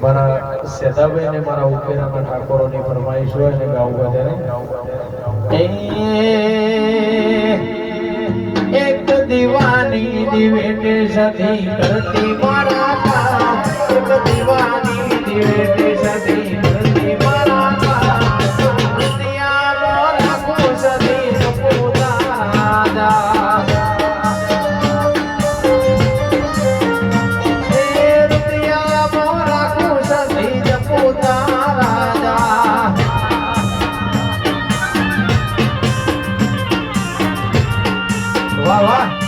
મારા સેદાભાઈ ને મારા ઉપેરાના ઠાકોરોની ફરમાઈશ હોય ને ગાવું વધારે એક દીવાની દિવેટે સતી કરતી મારા કામ એક દીવાની વાહ વાહ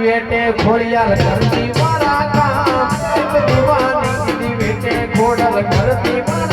વેટે ખોડિયાર ઘરથી મારા કામ દીવાની વેટે ખોડર ઘરથી મારા